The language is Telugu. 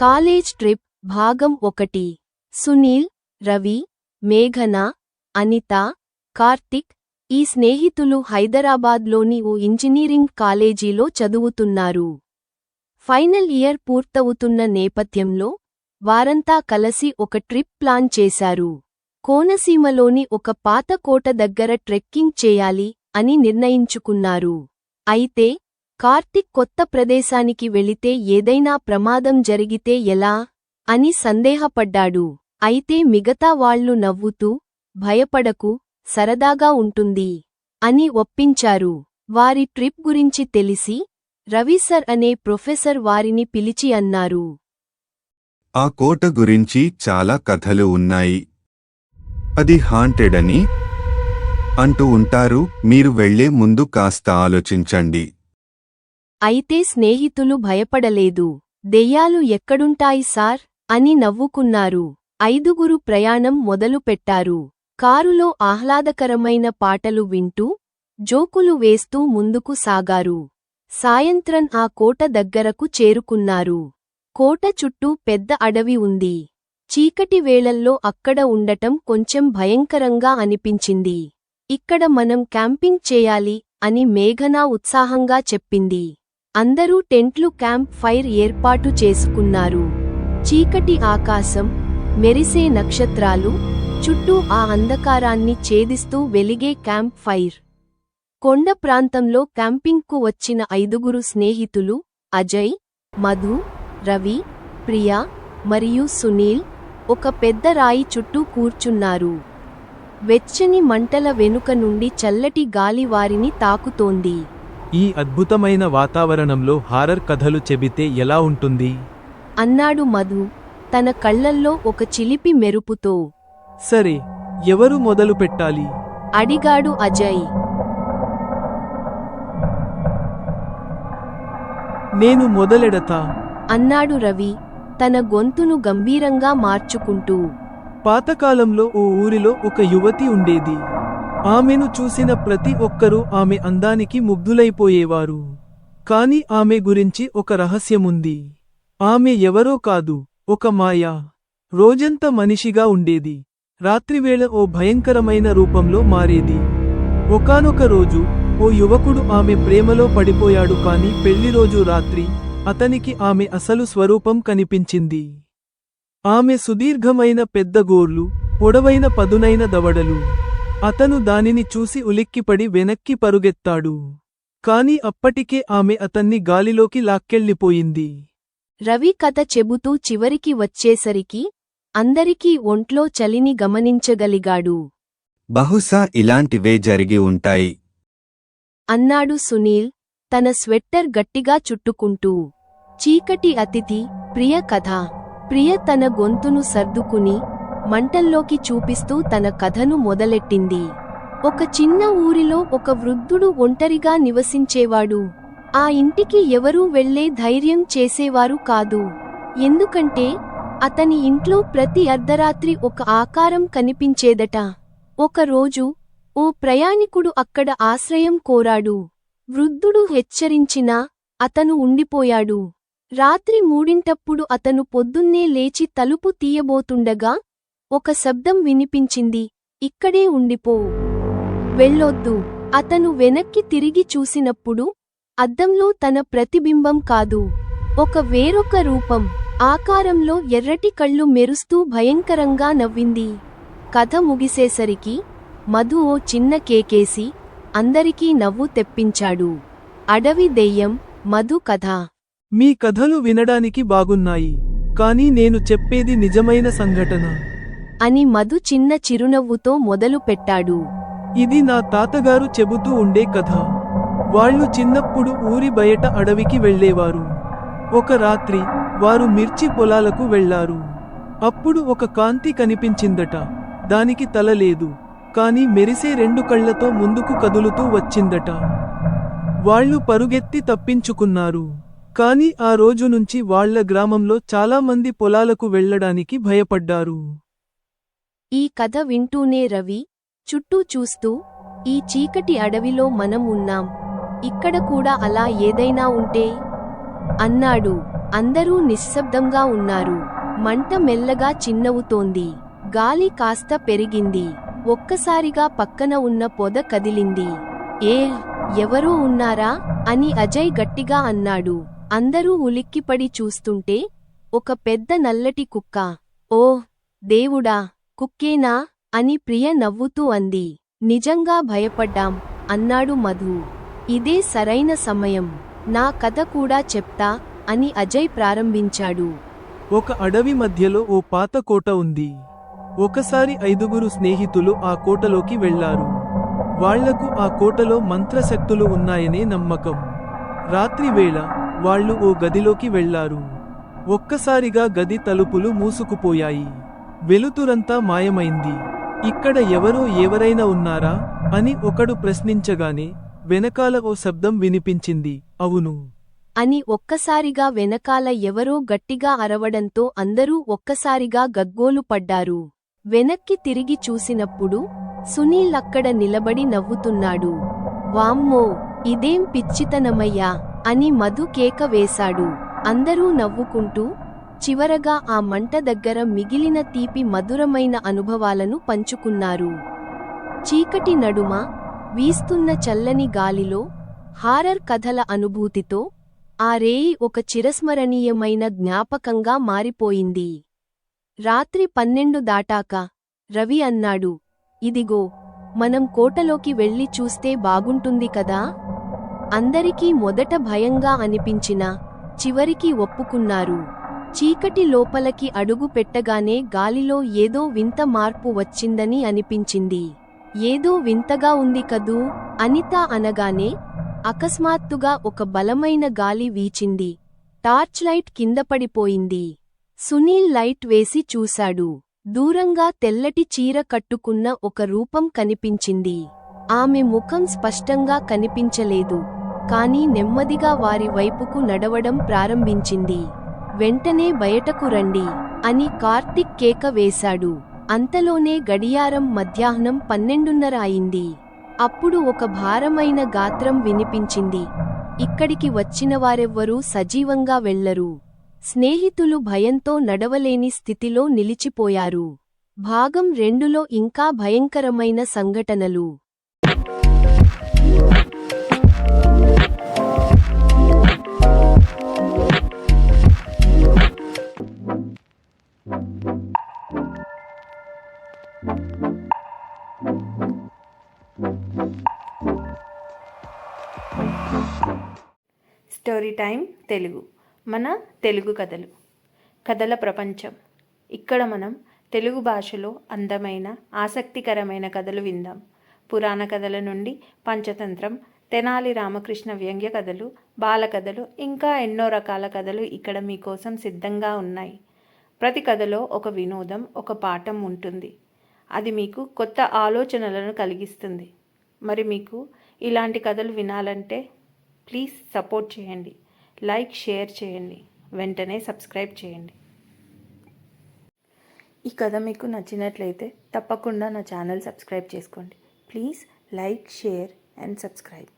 కాలేజ్ ట్రిప్ భాగం ఒకటి. సునీల్ రవి మేఘన అనిత కార్తిక్ ఈ స్నేహితులు హైదరాబాద్లోని ఓ ఇంజనీరింగ్ కాలేజీలో చదువుతున్నారు. ఫైనల్ ఇయర్ పూర్తవుతున్న నేపథ్యంలో వారంతా కలసి ఒక ట్రిప్ ప్లాన్ చేశారు. కోనసీమలోని ఒక పాత కోట దగ్గర ట్రెక్కింగ్ చేయాలి అని నిర్ణయించుకున్నారు. అయితే కార్తిక్ కొత్త ప్రదేశానికి వెళితే ఏదైనా ప్రమాదం జరిగితే ఎలా? అని సందేహపడ్డాడు. అయితే మిగతా వాళ్ళు నవ్వుతూ భయపడకు సరదాగా ఉంటుంది అని ఒప్పించారు. వారి ట్రిప్ గురించి తెలిసి రవిసర్ అనే ప్రొఫెసర్ వారిని పిలిచి అన్నారు. ఆ కోట గురించి చాలా కథలు ఉన్నాయి. అది హాంటెడ్ అని అంటూ ఉంటారు. మీరు వెళ్ళే ముందు కాస్త ఆలోచించండి. అయితే స్నేహితులు భయపడలేదు. దెయ్యాలు ఎక్కడుంటాయి సార్ అని నవ్వుకున్నారు. ఐదుగురు ప్రయాణం మొదలుపెట్టారు. కారులో ఆహ్లాదకరమైన పాటలు వింటూ జోకులు వేస్తూ ముందుకు సాగారు. సాయంత్రం ఆ కోట దగ్గరకు చేరుకున్నారు. కోట చుట్టూ పెద్ద అడవి ఉంది. చీకటి వేళల్లో అక్కడ ఉండటం కొంచెం భయంకరంగా అనిపించింది. ఇక్కడ మనం క్యాంపింగ్ చేయాలి అని మేఘనా ఉత్సాహంగా చెప్పింది. అందరూ టెంట్లు క్యాంప్ ఫైర్ ఏర్పాటు చేసుకున్నారు. చీకటి ఆకాశం మెరిసే నక్షత్రాలు చుట్టూ ఆ అంధకారాన్ని ఛేదిస్తూ వెలిగే క్యాంప్ ఫైర్. కొండ ప్రాంతంలో క్యాంపింగ్కు వచ్చిన ఐదుగురు స్నేహితులు అజయ్ మధు రవి ప్రియా మరియు సునీల్ ఒక పెద్ద రాయి చుట్టూ కూర్చున్నారు. వెచ్చని మంటల వెనుక నుండి చల్లటి గాలి వారిని తాకుతోంది. ఈ అద్భుతమైన వాతావరణంలో హారర్ కథలు చెబితే ఎలా ఉంటుంది? అన్నాడు మధు. తన కళ్ళల్లో ఒక చిలిపి మెరుపుతో. సరే ఎవరు మొదలు పెట్టాలి? అడిగాడు అజయ్. నేను మొదలెడతా? అన్నాడు రవి తన గొంతును గంభీరంగా మార్చుకుంటూ. పాతకాలంలో ఓ ఊరిలో ఒక యువతి ఉండేది. ఆమెను చూసిన ప్రతి ఒక్కరూ ఆమె అందానికి ముగ్ధులైపోయేవారు. కాని ఆమె గురించి ఒక రహస్యముంది. ఆమె ఎవరో కాదు ఒక మాయా. రోజంతా మనిషిగా ఉండేది. రాత్రివేళ ఓ భయంకరమైన రూపంలో మారేది. ఒకానొక రోజు ఓ యువకుడు ఆమె ప్రేమలో పడిపోయాడు కాని పెళ్ళిరోజు రాత్రి అతనికి ఆమె అసలు స్వరూపం కనిపించింది. ఆమె సుదీర్ఘమైన పెద్ద గోర్లు పొడవైన పదునైన దవడలు. అతను దానిని చూసి ఉలిక్కిపడి వెనక్కి పరుగెత్తాడు. కాని అప్పటికే ఆమె అతన్ని గాలిలోకి లాక్కెళ్ళిపోయింది. రవి కథ చెబుతూ చివరికి వచ్చేసరికి అందరికీ ఒంట్లో చలిని గమనించగలిగాడు. బహుశా ఇలాంటివే జరిగి ఉంటాయి. అన్నాడు సునీల్ తన స్వెట్టర్ గట్టిగా చుట్టుకుంటూ. చీకటి అతిథి ప్రియ కథ. ప్రియ తన గొంతును సర్దుకుని మంటల్లోకి చూపిస్తూ తన కథను మొదలెట్టింది. ఒక చిన్న ఊరిలో ఒక వృద్ధుడు ఒంటరిగా నివసించేవాడు. ఆ ఇంటికి ఎవరూ వెళ్ళే ధైర్యం చేసేవారు కాదు. ఎందుకంటే అతని ఇంట్లో ప్రతి అర్ధరాత్రి ఒక ఆకారం కనిపించేదట. ఒకరోజు ఓ ప్రయాణికుడు అక్కడ ఆశ్రయం కోరాడు. వృద్ధుడు హెచ్చరించినా అతను ఉండిపోయాడు. రాత్రి మూడింటప్పుడు అతను పొద్దున్నే లేచి తలుపు తీయబోతుండగా ఒక శబ్దం వినిపించింది. ఇక్కడే ఉండిపో. వెళ్ళొద్దు. అతను వెనక్కి తిరిగి చూసినప్పుడు అద్దంలో తన ప్రతిబింబం కాదు. ఒక వేరొక రూపం ఆకారంలో ఎర్రటి కళ్ళు మెరుస్తూ భయంకరంగా నవ్వింది. కథ ముగిసేసరికి మధు ఓ చిన్న కేకేసి అందరికీ నవ్వు తెప్పించాడు. అడవి దెయ్యం మధు కథ. మీ కథలు వినడానికి బాగున్నాయి. కానీ నేను చెప్పేది నిజమైన సంఘటన. అని మధు చిన్న చిరునవ్వుతో మొదలు పెట్టాడు. ఇది నా తాతగారు చెబుతూ ఉండే కథ. వాళ్ళు చిన్నప్పుడు ఊరి బయట అడవికి వెళ్ళేవారు. ఒక రాత్రి వారు మిర్చి పొలాలకు వెళ్ళారు అప్పుడు ఒక కాంతి కనిపించిందట. దానికి తల లేదు. కాని మెరిసే రెండు కళ్ళతో ముందుకు కదులుతూ వచ్చిందట. వాళ్ళు పరుగెత్తి తప్పించుకున్నారు. కాని ఆ రోజు నుంచి వాళ్ళ గ్రామంలో చాలామంది పొలాలకు వెళ్ళడానికి భయపడ్డారు. ఈ కథ వింటూనే రవి చుట్టూ చూస్తూ ఈ చీకటి అడవిలో మనం ఉన్నాం. ఇక్కడ కూడా అలా ఏదైనా ఉంటే? అన్నాడు. అందరూ నిశ్శబ్దంగా ఉన్నారు. మంట మెల్లగా చిన్నవుతోంది. గాలి కాస్త పెరిగింది. ఒక్కసారిగా పక్కన ఉన్న పొద కదిలింది. ఏ ఎవరూ ఉన్నారా? అని అజయ్ గట్టిగా అన్నాడు. అందరూ ఉలిక్కిపడి చూస్తుంటే ఒక పెద్ద నల్లటి కుక్క. ఓ దేవుడా! కుక్కేనా? అని ప్రియ నవ్వుతూ అంది. నిజంగా భయపడ్డాం అన్నాడు మధు. ఇదే సరైన సమయం. నా కథ కూడా చెప్తా అని అజయ్ ప్రారంభించాడు. ఒక అడవి మధ్యలో ఓ పాత కోట ఉంది. ఒకసారి ఐదుగురు స్నేహితులు ఆ కోటలోకి వెళ్ళారు. వాళ్ళకు ఆ కోటలో మంత్రశక్తులు ఉన్నాయనే నమ్మకం. రాత్రివేళ వాళ్ళు ఓ గదిలోకి వెళ్ళారు. ఒక్కసారిగా గది తలుపులు మూసుకుపోయాయి. వెలుతురంతా మాయమైంది. ఇక్కడ ఎవరో ఎవరైనా ఉన్నారా? అని ఒకడు ప్రశ్నించగానే వెనకాల ఓ శబ్దం వినిపించింది. అవును. అని ఒక్కసారిగా వెనకాల ఎవరో గట్టిగా అరవడంతో అందరూ ఒక్కసారిగా గగ్గోలు పడ్డారు. వెనక్కి తిరిగి చూసినప్పుడు సునీల్ అక్కడ నిలబడి నవ్వుతున్నాడు. వామ్మో! ఇదేం పిచ్చితనమయ్యా! అని మధు కేక వేశాడు. అందరూ నవ్వుకుంటూ చివరగా ఆ మంట దగ్గర మిగిలిన తీపి మధురమైన అనుభవాలను పంచుకున్నారు. చీకటి నడుమ వీస్తున్న చల్లని గాలిలో హారర్ కథల అనుభూతితో ఆ రేయి ఒక చిరస్మరణీయమైన జ్ఞాపకంగా మారిపోయింది. రాత్రి పన్నెండు దాటాక రవి అన్నాడు ఇదిగో మనం కోటలోకి వెళ్ళి చూస్తే బాగుంటుంది కదా? అందరికీ మొదట భయంగా అనిపించినా చివరికి ఒప్పుకున్నారు. చీకటి లోపలకి అడుగు పెట్టగానే గాలిలో ఏదో వింత మార్పు వచ్చిందని అనిపించింది. ఏదో వింతగా ఉంది కదూ? అనిత అనగానే అకస్మాత్తుగా ఒక బలమైన గాలి వీచింది. టార్చ్ లైట్ కింద పడిపోయింది. సునీల్ లైట్ వేసి చూశాడు. దూరంగా తెల్లటి చీర కట్టుకున్న ఒక రూపం కనిపించింది. ఆమె ముఖం స్పష్టంగా కనిపించలేదు. కాని నెమ్మదిగా వారి వైపుకు నడవడం ప్రారంభించింది. వెంటనే బయటకు రండి అని కార్తిక్ కేక వేశాడు. అంతలోనే గడియారం మధ్యాహ్నం పన్నెండున్నర అయింది. అప్పుడు ఒక భారమైన గాత్రం వినిపించింది. ఇక్కడికి వచ్చిన వారెవ్వరూ సజీవంగా వెళ్ళరు. స్నేహితులు భయంతో నడవలేని స్థితిలో నిలిచిపోయారు. భాగం రెండులో ఇంకా భయంకరమైన సంఘటనలు. Story time Telugu. మన తెలుగు కథలు. కథల ప్రపంచం. ఇక్కడ మనం తెలుగు భాషలో అందమైన ఆసక్తికరమైన కథలు విందాం. పురాణ కథల నుండి పంచతంత్రం తెనాలి రామకృష్ణ వ్యంగ్య కథలు బాలకథలు ఇంకా ఎన్నో రకాల కథలు ఇక్కడ మీకోసం సిద్ధంగా ఉన్నాయి. ప్రతి కథలో ఒక వినోదం ఒక పాఠం ఉంటుంది. అది మీకు కొత్త ఆలోచనలను కలిగిస్తుంది. మరి మీకు ఇలాంటి కథలు వినాలంటే ప్లీజ్ సపోర్ట్ చేయండి. లైక్ షేర్ చేయండి. వెంటనే సబ్స్క్రైబ్ చేయండి. ఈ కథ మీకు నచ్చినట్లయితే తప్పకుండా నా ఛానల్ సబ్స్క్రైబ్ చేసుకోండి. Please like share and subscribe.